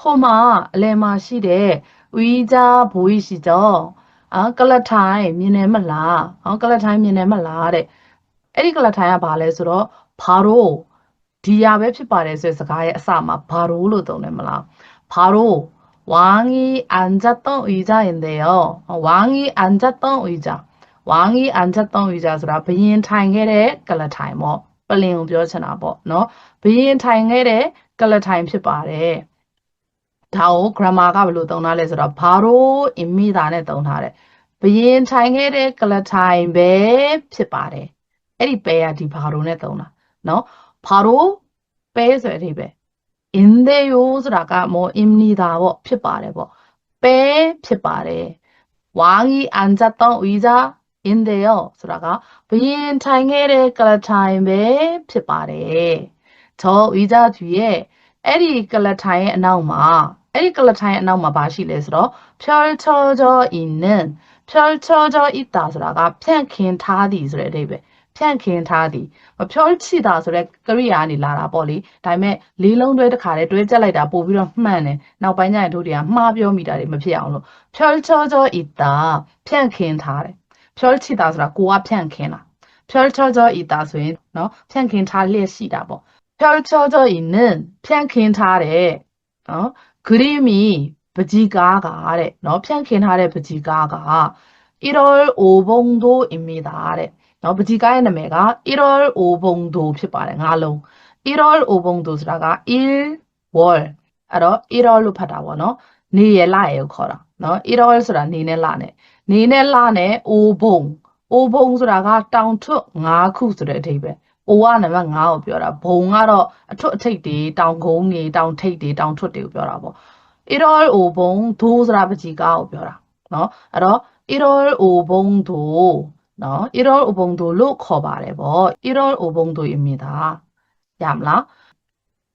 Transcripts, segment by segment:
ဟိုမှာအလယ်မှာရှိတဲ့ဝီဂျာဘူဝီရှိတော့အော်ကလထိုင်မြင်တယ်မလားဟောကလထိုင်မြင်တယ်မလားတဲ့အဲ့ဒီကလထိုင်ကဘာလဲဆိုတော့ဘာရိုဒီရပဲဖြစ်ပါတယ်ဆိုတဲ့စကားရဲ့အစမှာဘာရိုလို့သုံးတယ်မလားဘာရိုဝါငီအန်ဂျတ်တုံဝီဂျာရင်တယ်ရောဝါငီအန်ဂျတ်တုံဝီဂျာဝါငီအန်ဂျတ်တုံဝီဂျာဆိုတာဘရင်ထိုင်ခဲ့တဲ့ကလထိုင်ပေါ့ပလင်ကိုပြောချင်တာပေါ့နော်ဘရင်ထိုင်ခဲ့တဲ့ကလထိုင်ဖြစ်ပါတယ် ဒါကို grammar ကဘယ်လိုသုံးထားလဲဆိုတော့ borrow in မိတာနဲ့သုံးထားတယ်ဘယင်ထိုင်ခဲ့တဲ့ကလထိုင်ပဲဖြစ်ပါတယ်အဲ့ဒီပဲကဒီ borrow နဲ့သုံးတာเนาะ borrow ပဲဆိုတဲ့အဓိပ္ပာယ် in there ရိုးဆိုတာကမော in မိတာပေါ့ဖြစ်ပါတယ်ပေါ့ပဲဖြစ်ပါတယ်ဝါကြီးအန်ဇတ်တောင်းဦးစား in there ဆိုတာကဘယင်ထိုင်ခဲ့တဲ့ကလထိုင်ပဲဖြစ်ပါတယ်သောဦးစားသူရဲ့အဲ့ဒီကလထိုင်ရဲ့အနောက်မှာ အဲ့ဒီကလထိုင်းအနောက်မှာပါရှိလဲဆိုတော့ Pjoltojo inen Pjoltojo ita ဆိုတာကဖြန့်ခင်ထားသည်ဆိုတဲ့အဓိပ္ပာယ်ဖြန့်ခင်ထားသည်မဖြောချိတာဆိုတဲ့ကရိယာကနေလာတာပေါ့လေဒါပေမဲ့လေးလုံးတွဲတစ်ခါတည်းတွဲကြက်လိုက်တာပို့ပြီးတော့မှန်တယ်နောက်ပိုင်းကျရင်တို့တွေကမှားပြောမိတာတွေမဖြစ်အောင်လို့ဖြောချောချောဤတာဖြန့်ခင်ထားတယ်ဖြောချိတာဆိုတာကိုကဖြန့်ခင်တာဖြောချောချောဤတာဆိုရင်နော်ဖြန့်ခင်ထားလျက်ရှိတာပေါ့ဖြောချောချောဤနဖြန့်ခင်ထားတယ်နော် 그림이 부지가가 래. 너 편킨 하래 부지가가 1월 5봉도입니 다. 래. 너 부지가의 남매가 1월 5봉도 ဖြစ်ပါတယ်.가 롱. 1월 5봉도 ဆိုတာက 1 월. အဲ့တော့ 1월로 ဖတ်တာ ပေါ့ နော်.နေရ လရဲ့ ခေါ်တာ.နော် 1월 ဆိုတာနေနဲ့လနဲ့နေနဲ့လနဲ့ 5봉 5봉ဆိုတာကတောင်ထွတ်5ခုဆိုတဲ့အဓိပ္ပာယ် အိုကနံပါတ်9ကိုပြောတာဘုံကတော့အထွတ်အထိပ်တွေတောင်ကုန်းတွေတောင်ထိပ်တွေတောင်ထွတ်တွေကိုပြောတာပေါ့ error အိုဘုံဒိုးဆိုတာပကြီကားကိုပြောတာเนาะအဲ့တော့ error အိုဘုံဒိုးเนาะ error အိုဘုံဒိုးလို့ခေါ်ပါတယ်ပေါ့ error အိုဘုံဒိုးအမည်သာရမလား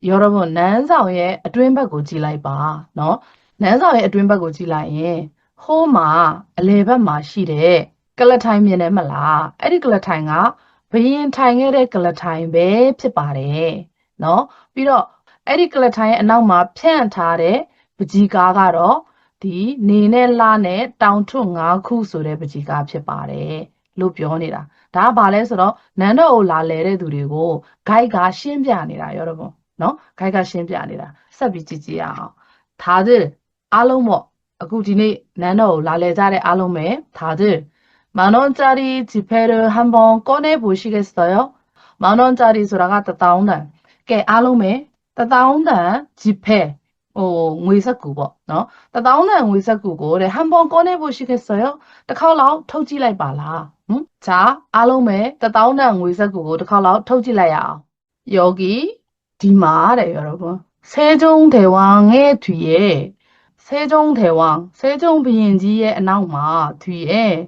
ရောရဘနန်းဆောင်ရဲ့အတွင်းဘက်ကိုကြည့်လိုက်ပါเนาะနန်းဆောင်ရဲ့အတွင်းဘက်ကိုကြည့်လိုက်ရင်ဟိုးမှာအလဲဘက်မှာရှိတဲ့ကလထိုင်မြင်တယ်မလားအဲ့ဒီကလထိုင်က ဘရင်ထိုင်ခဲ့တဲ့ကလထိုင်ပဲဖြစ်ပါတယ်နော်ပြီးတော့အဲ့ဒီကလထိုင်ရဲ့အနောက်မှာဖြန့်ထားတဲ့ပကြီးကားကတော့ဒီနေနဲ့လနဲ့တောင်ထွတ်၅ခုဆိုတဲ့ပကြီးကားဖြစ်ပါတယ်လို့ပြောနေတာဒါကဘာလဲဆိုတော့နန်းတော်ကိုလာလဲတဲ့သူတွေကို guide ကရှင်းပြနေတာရောတော့ပေါ့နော် guide ကရှင်းပြနေတာဆက်ပြီးကြည့်ကြည့်ရအောင်ဒါ들အားလုံးပေါ့အခုဒီနေ့နန်းတော်ကိုလာလဲကြတဲ့အားလုံးပဲဒါ들 만원짜리 지폐를 한번 꺼내 보시겠어 요? 만원짜리 소라가 따다운 단. 깨 알로메 따다운단 지 폐. 어, 의사구 보. 너 따다운단 의사구고를 한번 꺼내 보시겠어 요? 따카오라오 토지라이 봐 라. 응? 자, 알로메 따다운단 의사구고 따카오라오 토지라 야. 여기 디마래 여러 분. 세종대왕의 뒤에 세종대 왕, 세종비행지의 나오마 뒤에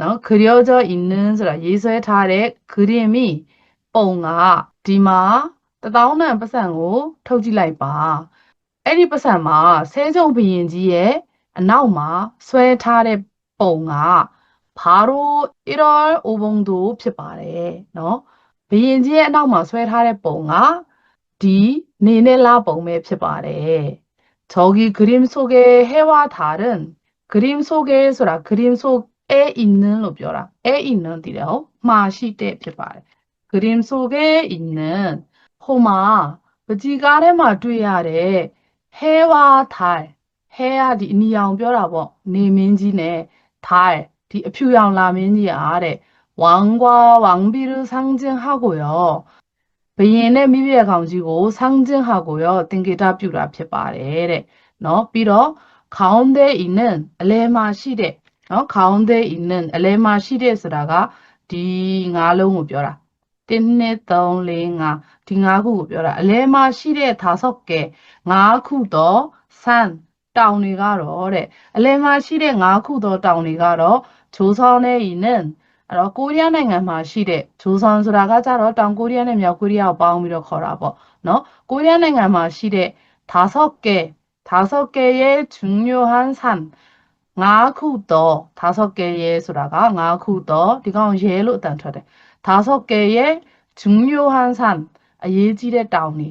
နော် 그려져 있는ဆိုတာရေးဆွဲထားတဲ့ 그림이 ပုံကဒီမှာတသောင်းတန်ပတ်စံကိုထုတ်ကြည့်လိုက်ပါအဲ့ဒီပတ်စံမှာဆဲကြုံဘုရင်ကြီးရဲ့အနောက်မှာဆွဲထားတဲ့ပုံကဘာလို့1월 5봉도 ဖြစ်ပါတယ်နော်ဘုရင်ကြီးရဲ့အနောက်မှာဆွဲထားတဲ့ပုံကဒီနေနဲ့လပုံပဲဖြစ်ပါတယ် 저기 그림 속의 해와 달은 그림 속에ဆိုတာ 그림 속 အဲအင်းနန်လို့ပြောတာအဲအင်းနန်တည်တယ်ဟုတ်မှာရှိတဲ့ဖြစ်ပါတယ်ဂရင်ဆိုကဲအင်းနန်ဟိုမှာပကြီကားထဲမှာတွေ့ရတဲ့ဟဲဝါထိုင်ဟဲကဒီအနီအောင်ပြောတာပေါ့နေမင်းကြီးနဲ့ထိုင်ဒီအဖြူရောင်လာမင်းကြီးအားတဲ့ဝမ်ကွာဝမ်ဘီရူဆန်းကျင်ဟာကိုရောဘယင်နဲ့မိဖုရားကောင်ကြီးကိုဆန်းကျင်ဟာကိုရောသင်္ကေတပြုတာဖြစ်ပါတယ်တဲ့เนาะပြီးတော့ခေါင်းသေးဤနံအလဲမှာရှိတဲ့ နော် 가운데 있는 အလဲမှာရှိတဲ့ဆိုတာကဒီငါးလုံးကိုပြောတာ1 2 3 4 5ဒီငါးခုကိုပြောတာအလဲမှာရှိတဲ့다섯 개ငါးခုတော့ 산 တောင်တွေကတော့တဲ့အလယ်မှာရှိတဲ့၅ခုသောတောင်တွေကတော့조선에있는အဲ့တော့ကိုရီးယားနိုင်ငံမှာရှိတဲ့조선ဆိုတာကကြတော့တောင်ကိုရီးယားနဲ့မြောက်ကိုရီးယားကိုပေါင်းပြီးတော့ခေါ်တာပေါ့နော်ကိုရီးယားနိုင်ငံမှာရှိတဲ့다섯개다섯개의중요한산 ၅ခုတော့ဒါဆော့ကဲရဲဆိုတာက၅ခုတော့ဒီကောင်ရဲလို့အတန်ထွက်တယ်ဒါဆော့ကဲရဲဂျုံယိုဟန်ဆန်အရေးကြီးတဲ့တောင်နေ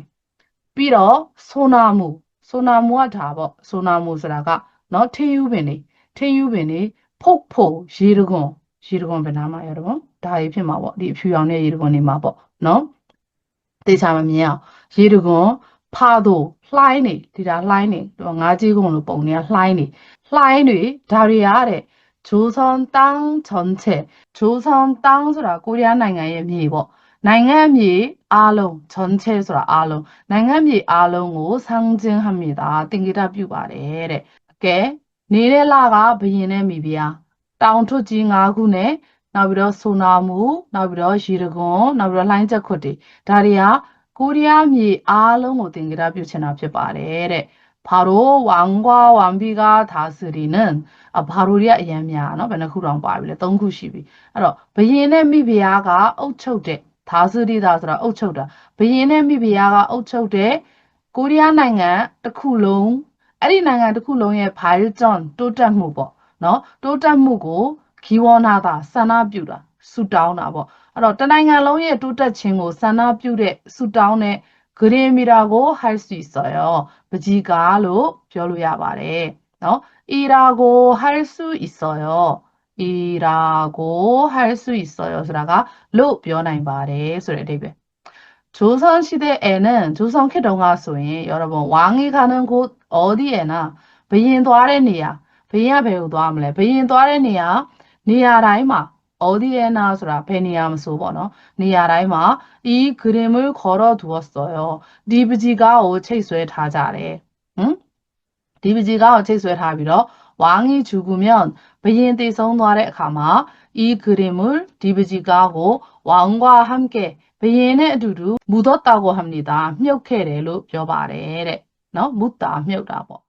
ပြီးတော့ဆိုနာမူဆိုနာမူကဒါပေါ့ဆိုနာမူဆိုတာကနော်ထင်းယူပင်နေထင်းယူပင်နေဖုတ်ဖို့ရေတကွန်ရေတကွန်ဘယ်နာမှာရတော့ဒါရေးဖြစ်မှာပေါ့ဒီအဖြူရောင်တဲ့ရေတကွန်နေမှာပေါ့နော်တေချာမမြင်အောင်ရေတကွန် ဖာသို့လှိုင်းနေဒီဒါလှိုင်းနေငါးကြီးကုံလိုပုံနေလှိုင်းနေလှိုင်းတွေဒါတွေရတဲ့ဂျိုးဆောင်တန်းချွန်ချေဂျိုးဆောင်တန်းဆိုတာကိုရီးယားနိုင်ငံရဲ့မြေပေါ့နိုင်ငံမြေအားလုံးချွန်ချေဆိုတာအားလုံးနိုင်ငံမြေအားလုံးကိုဆန်းကျင်းဟမိတာတင်ကြတာပြုပါတယ်တဲ့အကဲနေတဲ့လကဘရင်နဲ့မိဖုရားတောင်ထွက်ကြီး၅ခုနဲ့နောက်ပြီးတော့ဆိုနာမှုနောက်ပြီးတော့ရေတကွန်နောက်ပြီးတော့လှိုင်းချက်ခွတ်တွေဒါတွေက ကိုရီးယားမြေအားလုံးကိုသင်္ကေတပြုချင်တာဖြစ်ပါတယ်တဲ့ဘာလို့ဝမ်ကွာဝမ်ဘီကာသာစရီနန်အဘာလို့ရအရန်များနော်ဘယ်နှခုတောင်ပါပြီလဲ၃ခုရှိပြီအဲ့တော့ဘယင်နဲ့မိဖုရားကအုတ်ချုပ်တဲ့သာစရီသာဆိုတာအုတ်ချုပ်တာဘယင်နဲ့မိဖုရားကအုတ်ချုပ်တဲ့ကိုရီးယားနိုင်ငံတစ်ခုလုံးအဲ့ဒီနိုင်ငံတစ်ခုလုံးရဲ့ Bail John တိုးတက်မှုပေါ့နော်တိုးတက်မှုကိုဂီဝနာသာဆန္ဒပြုတာ ဆူတောင်းတာပေါ့အဲ့တော့တနိုင်ငံလုံးရဲ့တိုးတက်ခြင်းကိုဆန္ဒပြုတဲ့ဆူတောင်းတဲ့ဂရေမီတာကို high speed ဆိုရောပကြီးကားလို့ပြောလို့ရပါတယ်နော်အီရာကို high speed ဆိုရော 이라고 할 수 있어요.ဆိုတာကလို့ပြောနိုင်ပါတယ်ဆိုတဲ့အဓိပ္ပာယ်. 조선 시대에는 조선ခေတ်တုန်းက ဆိုရင် 여러분 왕이 가는 곳 어디에나 ဘုရင်သွားတဲ့နေရာဘုရင်ကဘယ်ကိုသွားမလဲဘုရင်သွားတဲ့နေရာနေရာတိုင်းမှာ 어디에나ဆိုတာဘယ်နေရာမဆိုပေါ့နော်နေရာတိုင်းမှာ이 그림을 걸어 두었어요. ဒီပကြီးကားကိုချိတ်ဆွဲထားကြတယ်ဟမ်ဒီပကြီးကားကိုချိတ်ဆွဲထားပြီးတော့ 왕이 죽으면 ဘုရင်တည်ဆုံးသွားတဲ့အခါမှာ이 그림을ဒီပကြီးကားကို 왕과 함께 ဘုရင်နဲ့အတူတူ묻었다고 합니다. မြုပ်ခဲ့တယ်လို့ပြောပါတယ်တဲ့နော် 묻다 မြုပ်တာပေါ့